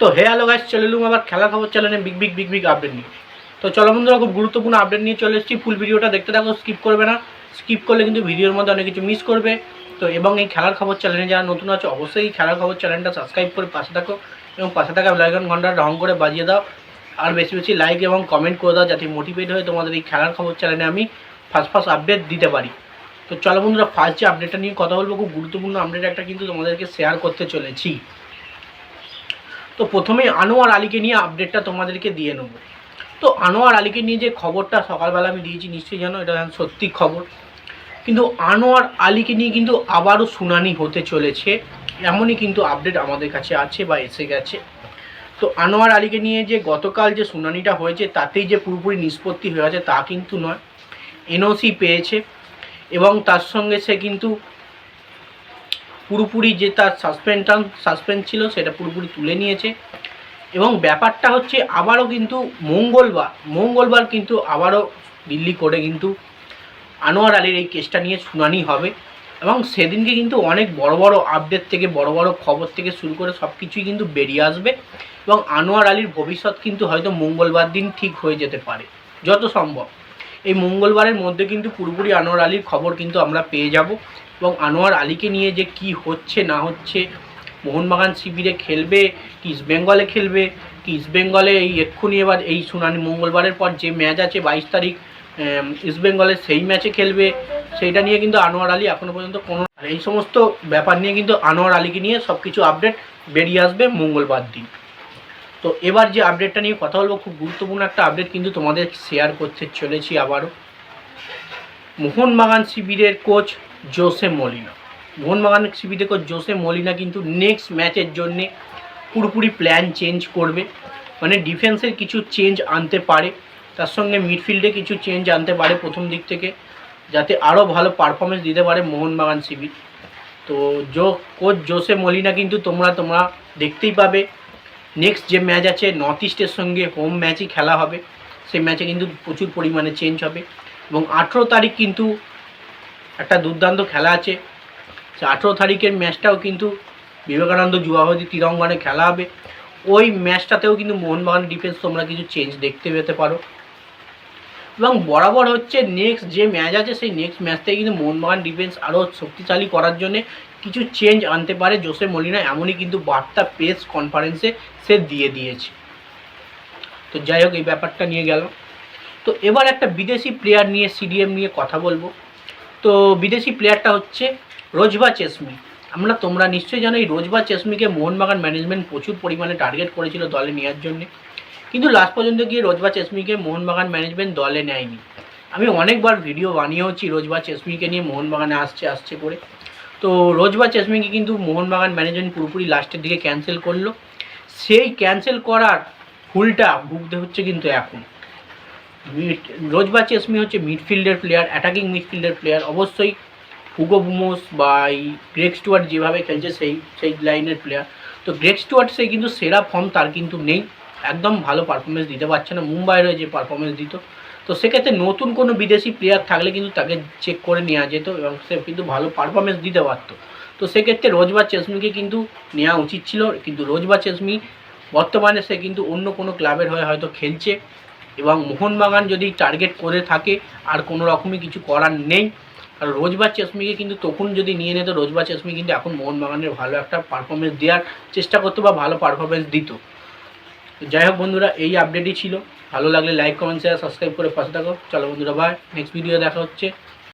তো হে hello guys চলে এলুম আবার খেলা খবর চ্যানেলে big big big big update নিয়ে। তো চলো বন্ধুরা, খুব গুরুত্বপূর্ণ আপডেট নিয়ে চলে এসেছি। ফুল ভিডিওটা দেখতে থাকো স্কিপ করবে না। স্কিপ করলে কিন্তু ভিডিওর মধ্যে অনেক কিছু মিস করবে। তো এবং এই খেলার খবর চ্যানেলে যারা নতুন আছে, অবশ্যই এই খেলার খবর চ্যানেলটা সাবস্ক্রাইব করে পাশে থাকো এবং পাশে থাকা বেলাইকন ঘণ্টা রং করে বাজিয়ে দাও। আর বেশি বেশি লাইক এবং কমেন্ট করে দাও যাতে মোটিভেট হয়ে তোমাদের এই খেলার খবর চ্যানেলে আমি ফার্স্ট ফার্স্ট আপডেট দিতে পারি। তো চলো বন্ধুরা ফার্স্ট যে আপডেটটা নিয়ে কথা বলব, খুব গুরুত্বপূর্ণ আপডেট একটা কিন্তু তোমাদেরকে শেয়ার করতে চলেছি। তো প্রথমেই আনোয়ার আলীকে নিয়ে আপডেটটা তোমাদেরকে দিয়ে নেব। তো আনোয়ার আলীকে নিয়ে যে খবরটা সকালবেলা আমি দিয়েছি, নিশ্চয়ই জানো, এটা সত্যি খবর। কিন্তু আনোয়ার আলীকে নিয়ে কিন্তু আবারও শুনানি হতে চলেছে। এমনই কিন্তু আপডেট আমাদের কাছে আছে বা এসে গেছে। তো আনোয়ার আলীকে নিয়ে যে গতকাল যে শুনানিটা হয়েছে, তাতেই যে পুরোপুরি নিষ্পত্তি হয়ে গেছে তা কিন্তু নয়। এনওসি পেয়েছে এবং তার সঙ্গে সে কিন্তু পুরোপুরি যে তার সাসপেনশন সাসপেন্ড ছিল সেটা পুরোপুরি তুলে নিয়েছে। এবং ব্যাপারটা হচ্ছে আবারও কিন্তু মঙ্গলবার মঙ্গলবার কিন্তু আবারও দিল্লি কোর্টে কিন্তু আনোয়ার আলীর এই কেসটা নিয়ে শুনানি হবে। এবং সেদিনকে কিন্তু অনেক বড় বড় আপডেট থেকে, বড় বড় খবর থেকে শুরু করে সব কিছুই কিন্তু বেরিয়ে আসবে। এবং আনোয়ার আলীর ভবিষ্যৎ কিন্তু হয়তো মঙ্গলবার দিন ঠিক হয়ে যেতে পারে, যত সম্ভব। এই মঙ্গলবারের মধ্যে কিন্তু পুরোপুরি আনোয়ার আলীর খবর কিন্তু আমরা পেয়ে যাব। এবং আনোয়ার আলীকে নিয়ে যে কি হচ্ছে না হচ্ছে মোহনবাগান শিবিরে খেলবে কি ইস্ট বেঙ্গলে খেলবে কি ইস্ট বেঙ্গলে এই এক্ষুনি এবার এই শুনানি মঙ্গলবারের পর যে ম্যাচ আছে বাইশ তারিখ আম, ইস্ট বেঙ্গলের সেই ম্যাচে খেলবে সেইটা নিয়ে কিন্তু আনোয়ার আলী এখনও পর্যন্ত কোনো এই সমস্ত ব্যাপার নিয়ে কিন্তু আনোয়ার আলীকে নিয়ে সব কিছু আপডেট বেরিয়ে আসবে মঙ্গলবার দিন। তো এবার যে আপডেটটা নিয়ে কথা বলব খুব গুরুত্বপূর্ণ একটা আপডেট কিন্তু তোমাদের শেয়ার করতে চলেছি আবারও। মোহনবাগান শিবিরের কোচ জোসে মলিনা। মোহনবাগান শিবিরের কোচ জোসে মলিনা কিন্তু নেক্সট ম্যাচের জন্যে পুরোপুরি প্ল্যান চেঞ্জ করবে। মানে ডিফেন্সের কিছু চেঞ্জ আনতে পারে। তার সঙ্গে মিডফিল্ডে কিছু চেঞ্জ আনতে পারে প্রথম দিক থেকে, যাতে আরও ভালো পারফরমেন্স দিতে পারে মোহনবাগান শিবির। তো জো, কোচ জোসে মলিনা কিন্তু তোমরা তোমরা দেখতেই পাবে। নেক্সট যে ম্যাচ আছে নর্থ ইস্টের সঙ্গে হোম ম্যাচই খেলা হবে। সেই ম্যাচে কিন্তু প্রচুর পরিমাণে চেঞ্জ হবে। এবং আঠেরো তারিখ কিন্তু একটা দুর্দান্ত খেলা আছে। সে আঠেরো তারিখের ম্যাচটাও কিন্তু বিবেকানন্দ যুবাবতী তিরঙ্গনে খেলা হবে। ওই ম্যাচটাতেও কিন্তু মোহনবাগান ডিফেন্স তোমরা কিছু চেঞ্জ দেখতে পেতে পারো। এবং বরাবর হচ্ছে নেক্সট যে ম্যাচ আছে, সেই নেক্সট ম্যাচ থেকে কিন্তু মোহনবাগান ডিফেন্স আরও শক্তিশালী করার জন্য কিছু চেঞ্জ আনতে পারে। জোসে মলিনা এমনই কিন্তু বার্তা প্রেস কনফারেন্সে সে দিয়ে দিয়েছে। তো যাই হোক, এই ব্যাপারটা নিয়ে গেল তো এবার একটা বিদেশি প্লেয়ার নিয়ে সিডিএম নিয়ে কথা বলব। তো বিদেশি প্লেয়ারটা হচ্ছে রোজবা চেসমি। আমরা, তোমরা নিশ্চয়ই জানো এই রোজবা চেসমিকে মোহনবাগান ম্যানেজমেন্ট প্রচুর পরিমাণে টার্গেট করেছিল দলে নেওয়ার জন্যে। কিন্তু লাস্ট পর্যন্ত গিয়ে রোজবা চেসমিকে মোহনবাগান ম্যানেজমেন্ট দলে নেয়নি। আমি অনেকবার ভিডিও বানিয়েওছি রোজবা চেসমিকে নিয়ে, মোহনবাগানে আসছে আসছে করে। তো রোজবা চেসমিকে কিন্তু মোহনবাগান ম্যানেজমেন্ট পুরোপুরি লাস্টের দিকে ক্যান্সেল করল। সেই ক্যান্সেল করার ফুলটা ভুগতে হচ্ছে কিন্তু এখন। রোজবা চেসমি হচ্ছে মিডফিল্ডের প্লেয়ার অ্যাটাকিং মিডফিল্ডের প্লেয়ার অবশ্যই হুগো বুমোস বা এই গ্রেক স্টুয়ার্ট যেভাবে খেলছে সেই সেই লাইনের প্লেয়ার তো গ্রেক স্টুয়ার্ট সে কিন্তু সেরা ফর্ম তার কিন্তু নেই। একদম ভালো পারফরমেন্স দিতে পারছে না। মুম্বাইয়ের যে পারফরমেন্স দিত। তো সেক্ষেত্রে নতুন কোনো বিদেশি প্লেয়ার থাকলে কিন্তু তাকে চেক করে নেওয়া যেত এবং সে কিন্তু ভালো পারফরমেন্স দিতে পারতো। তো সেক্ষেত্রে রোজবা চেসমিকে কিন্তু নেওয়া উচিত ছিল। কিন্তু রোজবা চেসমি বর্তমানে সে কিন্তু অন্য কোনো ক্লাবের হয়ে হয়তো খেলছে। এবং মোহনবাগান যদি টার্গেট করে থাকে, আর কোনো রকমই কিছু করার নেই, আর রোজবার চেসমিকে কিন্তু তখন যদি নিয়ে নিত, রোজবার চেসমি কিন্তু এখন মোহনবাগানের ভালো একটা পারফরমেন্স দেওয়ার চেষ্টা করতো বা ভালো পারফরমেন্স দিত। যাই হোক বন্ধুরা, এই আপডেটই ছিল। ভালো লাগলে লাইক কমেন্ট শেয়ার সাবস্ক্রাইব করে পাশে থাকো। চলো বন্ধুরা ভাই নেক্সট ভিডিও দেখা হচ্ছে।